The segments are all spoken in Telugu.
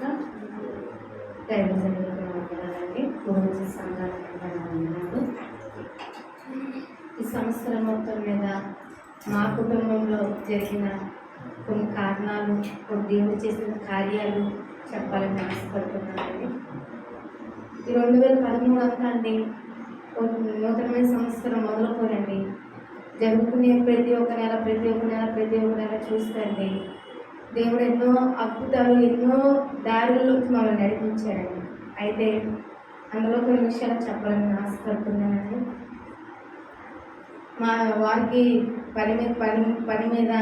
కాక దైవజనులకు వందనాలండి పూర్వజ వందనాలు ఈ సంవత్సరం మొత్తం మీద మా కుటుంబంలో జరిగిన కొన్ని కారణాలు కొన్ని దేవుడు చేసిన కార్యాలు చెప్పాలని ఆశపడుతున్నానండి ఈ రెండు వేల పదమూడు అంతా అండి నూతనమైన సంవత్సరం మొదలుకోనండి జరుగుతున్న ప్రతి ఒక్క నెల ప్రతి ఒక్క నెల ప్రతి ఒక్క నెల చూస్తే దేవుడు ఎన్నో అద్భుతాలు ఎన్నో దారుల్లోకి మమ్మల్ని నడిపించాడండి. అయితే అందులో కొన్ని విషయాలు చెప్పాలని ఆశపడుతున్నానండి మా వారికి పని మీద పని పని మీద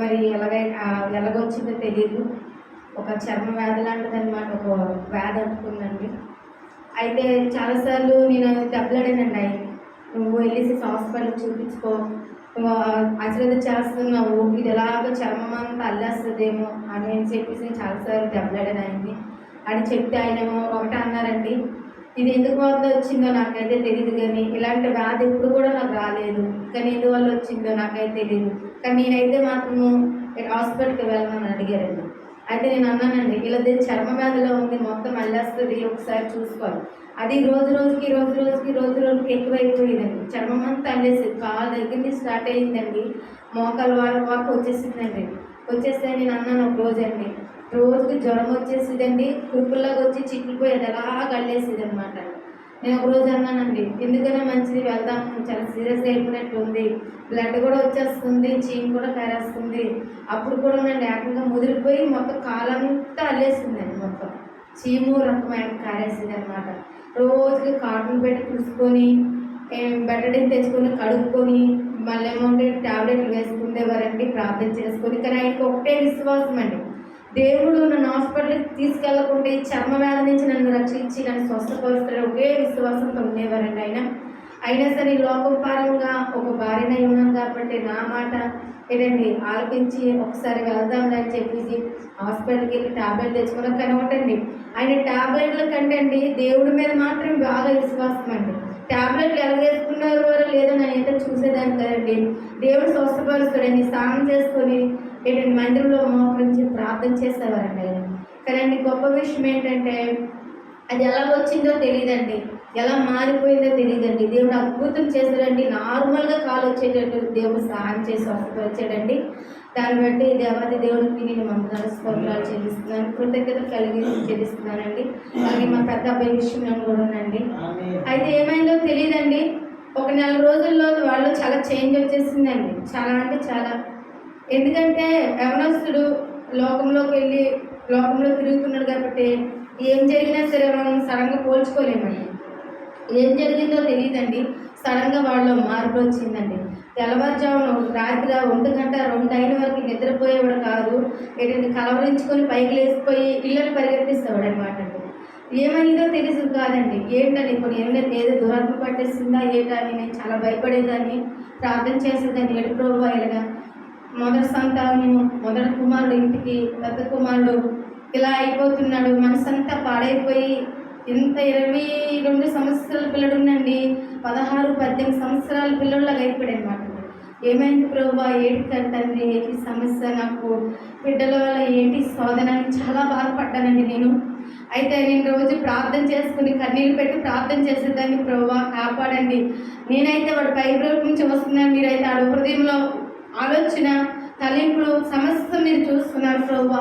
మరి ఎలాగై ఎలాగొచ్చిందో తెలియదు ఒక చర్మ వ్యాధి లాంటిది అనమాట ఒక వ్యాధి అంటుకుందండి. అయితే చాలాసార్లు నేను దెబ్బలాడానండి అవి నువ్వు వెళ్ళేసి హాస్పిటల్ చూపించుకో అసలు అశ్రద్ధ చేస్తున్నావు ఇది ఎలాగో చర్మం అంతా అల్లేస్తుందేమో అని చెప్పేసి నేను చాలాసార్లు దెబ్బలాడాను ఆయన్ని అని చెప్తే ఆయనేమో ఒకటే అన్నారండి ఇది ఎందుకు వల్ల వచ్చిందో నాకైతే తెలియదు కానీ ఇలాంటి వ్యాధి ఎప్పుడు కూడా నాకు రాలేదు. కానీ ఎందువల్ల వచ్చిందో నాకైతే తెలియదు కానీ నేనైతే మాత్రము హాస్పిటల్కి వెళ్ళమని అడిగారండి. అయితే నేను అన్నానండి ఇలా చర్మ వ్యాధిలో ఉంది మొత్తం అల్లేస్తుంది ఒకసారి చూసుకోవాలి. అది రోజు రోజుకి రోజు రోజుకి రోజు రోజుకి ఎక్కువైపోయిందండి. చర్మం అంతా అల్లేసేది కాళ్ళ దగ్గర నుంచి స్టార్ట్ అయ్యిందండి. మోకాలు వాళ్ళ వాక్ వచ్చేసిందండి. వచ్చేస్తే నేను అన్నాను ఒక రోజు అండి రోజుకి జ్వరం వచ్చేసిందండి కురుపుల్లాగా వచ్చి చిక్కుపోయేది అలా గల్లేసేది అనమాట నేను ఒక రోజు అన్నానండి ఎందుకైనా మంచిది వెళ్దాం చాలా సీరియస్ అయిపోయినట్టు ఉంది. బ్లడ్ కూడా వచ్చేస్తుంది చీమ్ కూడా కారేస్తుంది. అప్పుడు కూడా నన్ను ఏకంగా ముదిరిపోయి మొత్తం కాలంతా అల్లేసిందండి మొత్తం. చీము రకమైన కారేసింది అనమాట రోజుకి కాటన్ పెట్టి చూసుకొని బెటడిన్ తెచ్చుకొని కడుక్కొని మళ్ళీ ఏమంటే వేసుకుంటే వేసుకునేవారండి ప్రార్థన చేసుకొని. కానీ ఆయనకి ఒకటే విశ్వాసం అండి దేవుడు నన్ను హాస్పిటల్కి తీసుకెళ్ళకుండా ఈ చర్మ వ్యాధి నుంచి నన్ను రక్షించి నన్ను స్వస్థపరుస్తాడు ఒకే విశ్వాసంతో ఉండేవారండి ఆయన. అయినా సరే ఈ ఒక భార్యనై ఉన్నాను కాబట్టి నా మాట ఏంటండి ఆలపించి ఒకసారి వెళ్దాం అని చెప్పేసి హాస్పిటల్కి వెళ్ళి టాబ్లెట్ తెచ్చుకున్నాం కనవటండి ఆయన టాబ్లెట్ల కంటే అండి దేవుడి మీద మాత్రం బాగా విశ్వాసం అండి. టాబ్లెట్లు ఎలా వేసుకున్నారో లేదో నేనైతే చూసేదాన్ని కదండి. దేవుడు స్వస్థపరుస్తాడని స్నానం చేసుకొని ఏంటంటే మందిరంలో మోకరించి ప్రార్థన చేసేవారండి ఆయన. కానీ గొప్ప విషయం ఏంటంటే అది ఎలా వచ్చిందో తెలియదండి. ఎలా మారిపోయిందో తెలియదండి. దేవుడు అద్భుతం చేశాడండి. నార్మల్గా కాలు వచ్చేటట్టు దేవుడు సహాయం చేసి వచ్చాడండి దాన్ని బట్టి దేవాది దేవుడికి నేను మంత్రాలు స్తోత్రాలు చెల్లిస్తున్నాను. కృతజ్ఞత కలిగి చెల్లిస్తున్నానండి. అలాగే మా పెద్ద అబ్బాయి విషయంలో కూడా ఉందండి. అయితే ఏమైందో తెలియదండి. ఒక నెల రోజుల్లో వాళ్ళు చాలా చేంజ్ వచ్చేసిందండి. చాలా అంటే చాలా ఎందుకంటే యవనస్తుడు లోకంలోకి వెళ్ళి లోకంలో తిరుగుతున్నాడు కాబట్టి ఏం జరిగినా సరే మనం సడన్గా పోల్చుకోలేమండి. ఏం జరిగిందో తెలియదండి సడన్గా వాళ్ళు మార్పు వచ్చిందండి. తెల్లవారుజామున రాత్రి ఒంటి గంట రెండు అయిన వరకు నిద్రపోయేవాడు కాదు. ఏంటంటే కలవరించుకొని పైకి లేచిపోయి ఇళ్ళని పరిగెత్తిస్తాడు అనమాట ఏమైందో తెలుసు కాదండి. ఏంటని ఇప్పుడు ఏమైనా ఏదో దురాత్మ పట్టేస్తుందా? ఏంటని అని నేను చాలా భయపడేదాన్ని. ప్రార్థన చేసేదాన్ని. ఎడు ప్రభు ఇలాగా మొదటి సంతానము మొదటి కుమారుడు ఇంటికి పెద్ద కుమారుడు ఇలా అయిపోతున్నాడు. మనసంతా పాడైపోయి ఇంత ఇరవై రెండు సంవత్సరాల పిల్లడు ఉండండి. పదహారు పద్దెనిమిది సంవత్సరాల పిల్లల్లాగా అయిపోయాడు అనమాట ఏమైంది ప్రభా ఏంటి తండ్రి? ఏంటి సమస్య నాకు? బిడ్డల వల్ల ఏంటి శోధన? అని చాలా బాధపడ్డానండి నేను. అయితే నేను రోజు ప్రార్థన చేసుకుని కన్నీళ్ళు పెట్టి ప్రార్థన చేసేదాన్ని. ప్రభా కాపాడండి. నేనైతే వాడు పై నుంచి వస్తున్నాను. మీరైతే ఆడ హృదయంలో ఆలోచన తలింపులు సమస్త మీరు చూస్తున్నారు ప్రభు.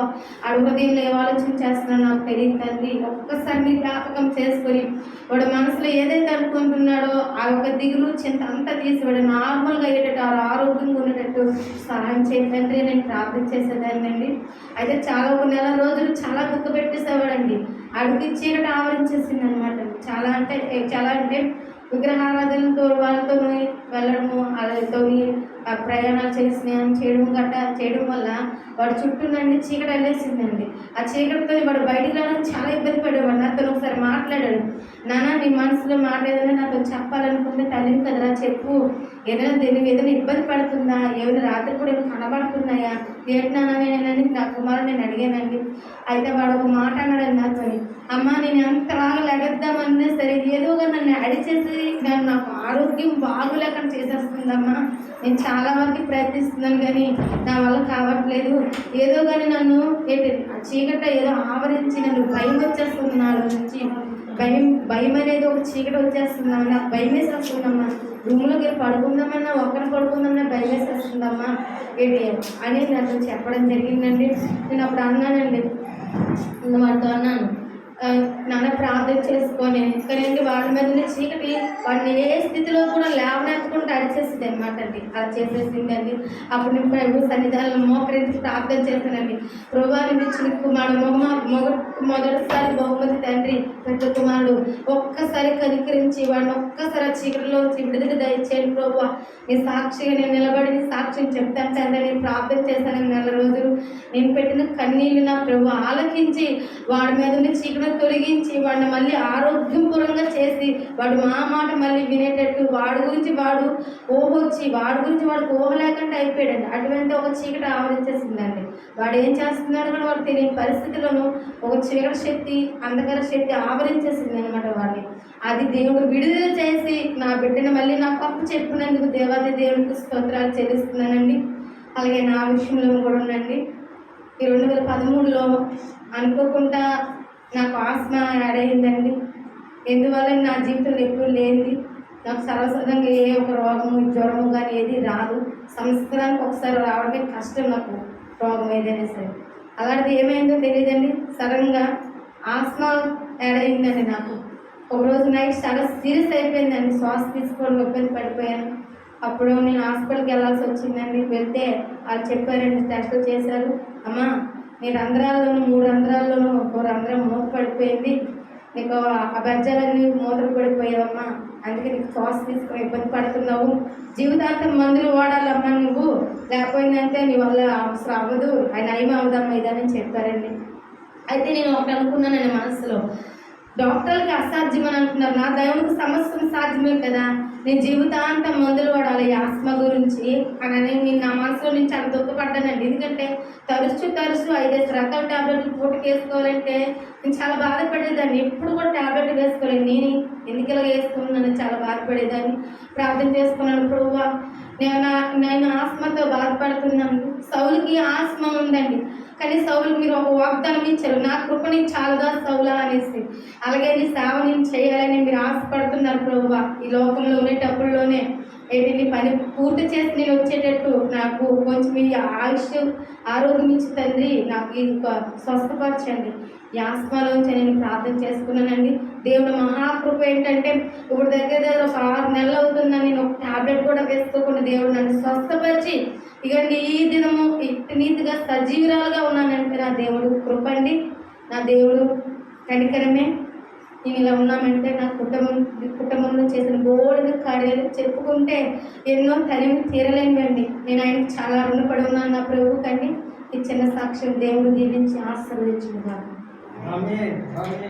ఆ హృదయంలో ఆలోచన చేస్తున్నారో నాకు తెలియదు తండ్రి. ఒక్కసారి మీరు జ్ఞాపకం చేసుకొని వాడు మనసులో ఏదైతే అనుకుంటున్నాడో ఆ యొక్క దిగులు చింత అంతా తీసి వాడు నార్మల్గా అయ్యేటట్టు ఆ ఆరోగ్యంగా ఉండేటట్టు సహాయం చేయండి నేను ప్రార్థన చేసేదాన్ని అయితే చాలా ఒక నెల రోజులు చాలా దుఃఖ పెట్టేసేవాడండి. అడుగు చీకటి ఆవరించేసింది అనమాట చాలా అంటే చాలా అంటే విగ్రహారాధనతో వాళ్ళతో వెళ్ళడము వాళ్ళతో ప్రయాణాలు చేసి స్నేహం చేయడం గట్ట చేయడం వల్ల వాడు చుట్టూ నుండి చీకటి వెళ్ళేసిందండి ఆ చీకటితో వాడు బయటికి రావడానికి చాలా ఇబ్బంది పడేవాడు. నాతో ఒకసారి మాట్లాడాడు. నాన్న నీ మనసులో మాట ఏదైనా నాతో చెప్పాలనుకుంటే తల్లిని కదరా చెప్పు. ఏదైనా దీని ఏదైనా ఇబ్బంది పడుతుందా? ఏమైనా రాత్రి కూడా ఏమైనా కనబడుతున్నాయా? ఏంటన్నా నేను నా కుమారుడు నేను అడిగానండి. అయితే వాడు ఒక మాట అన్నాడు నాతో అమ్మ నేను ఎంతలాగా లెగద్దామన్నా సరే ఏదోగా నన్ను అడిచేసి నన్ను నాకు ఆరోగ్యం బాగులేకుండా చేసేస్తుందమ్మా. నేను చాలా వరకు ప్రయత్నిస్తున్నాను కానీ నా వల్ల కావట్లేదు. ఏదో కానీ నన్ను ఆ చీకట ఏదో ఆవరించి నన్ను భయం వచ్చేస్తుంది నా నుంచి. భయం భయం అనేది ఒక చీకటి వచ్చేస్తుందమ్మా. నాకు భయం వేసేస్తుందమ్మా. రూమ్లోకి వెళ్ళి పడుకుందామన్నా ఒక్కరు పడుకుందామన్నా భయం వేసేస్తుందమ్మా. ఏంటి అని నన్ను చెప్పడం జరిగిందండి. నేను అప్పుడు అన్నానండి. వాటితో వాడితో అన్నాను. నాన్న ప్రార్థన చేసుకొని ఎందుకంటే వాడి మీద ఉన్న చీకటి? వాడిని ఏ స్థితిలో కూడా లేవనెత్తకుండా అడిచేసింది అనమాట అండి. అలా చేసేసిందండి. అప్పుడు నేను ప్రభు సన్నిధానం మోకరించి ప్రార్థన చేశానండి. ప్రభావం ఇచ్చిన కుమారుడు మొగ మొగ మొదటిసారి బహుమతి తండ్రి పెద్ద కుమారుడు ఒక్కసారి కనికరించి వాడిని ఒక్కసారి ఆ చీకటిలో విడుదల దయచేయండి ప్రభు. నీ సాక్షిగా నేను నిలబడి నీ సాక్ష్యం చెప్తాను తండ్రి నేను ప్రార్థన చేశాను నెల రోజులు నేను పెట్టిన కన్నీళ్ళు నా ప్రభు ఆలకించి వాడి మీద ఉన్న చీకటి తొలగించి వాడిని మళ్ళీ ఆరోగ్యపూర్వంగా చేసి వాడు మా మాట మళ్ళీ వినేటట్టు వాడి గురించి వాడు ఓహొచ్చి వాడి గురించి వాడికి ఊహ లేకుండా అయిపోయాడండి. అటువంటి ఒక చీకటి ఆవరించేసిందండి. వాడు ఏం చేస్తున్నాడు కూడా వాడు తెలియని పరిస్థితులను ఒక చీకటి శక్తి అంధకార శక్తి ఆవరించేసింది అనమాట వాడిని. అది దేవుడు విడుదల చేసి నా బిడ్డను మళ్ళీ నా పప్పు చెప్పినందుకు దేవాది దేవునికి స్తోత్రాలు చెల్లిస్తున్నానండి. అలాగే నా విషయంలో కూడా ఉండండి. ఈ రెండు వేల పదమూడులో అనుకోకుండా నాకు ఆస్మా యాడ్ అయిందండి ఎందువల్ల నా జీవితంలో ఎప్పుడు లేనిది? నాకు సర్వసాధారణంగా ఏ ఒక రోగము జ్వరము కానీ ఏది రాదు. సంవత్సరానికి ఒకసారి రావడమే కష్టం నాకు రోగం ఏదైనా సరే. అలాంటిది ఏమైందో తెలియదండి. సడన్గా ఆస్మా యాడ్ అయిందండి నాకు. ఒకరోజు నైట్ చాలా సీరియస్ అయిపోయిందండి. శ్వాస తీసుకోవడం ఇబ్బంది పడిపోయాను. అప్పుడు నేను హాస్పిటల్కి వెళ్ళాల్సి వచ్చిందండి. వెళ్తే వాళ్ళు చెప్పారండి టెస్టులు చేశారు. అమ్మా నీ రంధ్రాల్లోనూ మూడు రంధ్రాల్లోనూ ఒక రంధ్రం మూత పడిపోయింది నీకు అబద్ధాలన్నీ బెజ్జాలన్నీ మూతలు పడిపోయావమ్మా. అందుకే నీకు శ్వాస తీసుకుని ఇబ్బంది పడుతున్నావు. జీవితాంతం మందులు వాడాలమ్మా నువ్వు. లేకపోయిందంటే నీ వల్ల అవసరం అవ్వదు. ఆయన నయం అవుదమ్మా ఇదని చెప్పారండి. అయితే నేను ఒకటి అనుకున్నానండి మనసులో. డాక్టర్లకి అసాధ్యం అని నా దేవునికి సమస్య సాధ్యమే కదా. నేను జీవితాంతం మందులు వాడాలి ఈ ఆస్మా గురించి అని నేను నా మనసులో నుంచి చాలా దుఃఖపడ్డానండి. ఎందుకంటే తరచు తరచు ఐదేసి రకాల టాబ్లెట్లు పూటకి వేసుకోవాలంటే నేను చాలా బాధపడేదాన్ని. ఎప్పుడు కూడా టాబ్లెట్ వేసుకోలేదు నేను ఎందుకు ఇలా వేసుకున్నాను చాలా బాధపడేదాన్ని. ప్రార్థన చేసుకున్నాను. ప్రభు నేను నా- నేను ఆస్మాతో బాధపడుతున్నాను. సౌలికి ఆస్మా ఉందండి. కానీ సౌలు మీరు ఒక వాగ్దానం ఇచ్చారు. నా కృప నీకు చాలదా సౌలా అనేసి. అలాగే నీ సేవ నేను చేయాలని మీరు ఆశపడుతున్నారు ప్రభు. ఈ లోకంలో ఉండేటప్పుడులోనే ఏంటి నీ పని పూర్తి చేసి నేను వచ్చేటట్టు నాకు కొంచెం ఈ ఆయుష్ ఆరోగ్యం ఇచ్చి తండ్రి నాకు ఇది స్వస్థపరచండి. ఈ నేను ప్రార్థన చేసుకున్నానండి. దేవుడు మహాకృప ఏంటంటే ఇప్పుడు దగ్గర దగ్గర ఒక ఆరు నెలలు అవుతుందని నేను ఒక టాబ్లెట్ కూడా వేసుకోకుండా దేవుడు నన్ను స్వస్థపరిచి ఇక ఈ దినము ఇట్టి నీతిగా సజీవురాలుగా ఉన్నానంటే నా దేవుడు కృప అండి. నా దేవుడు కనికరమే. నేను ఇలా ఉన్నామంటే నా కుటుంబం కుటుంబంలో చేసిన బోర్డు కార్యాలు చెప్పుకుంటే ఎన్నో తరిమి తీరలేనివండి నేను ఆయనకి చాలా రుణపడి ఉన్నాను నా ప్రభు ఈ చిన్న సాక్ష్యం దేవుడు దీవించి ఆశీర్వదించుకున్నాను 阿妹阿妹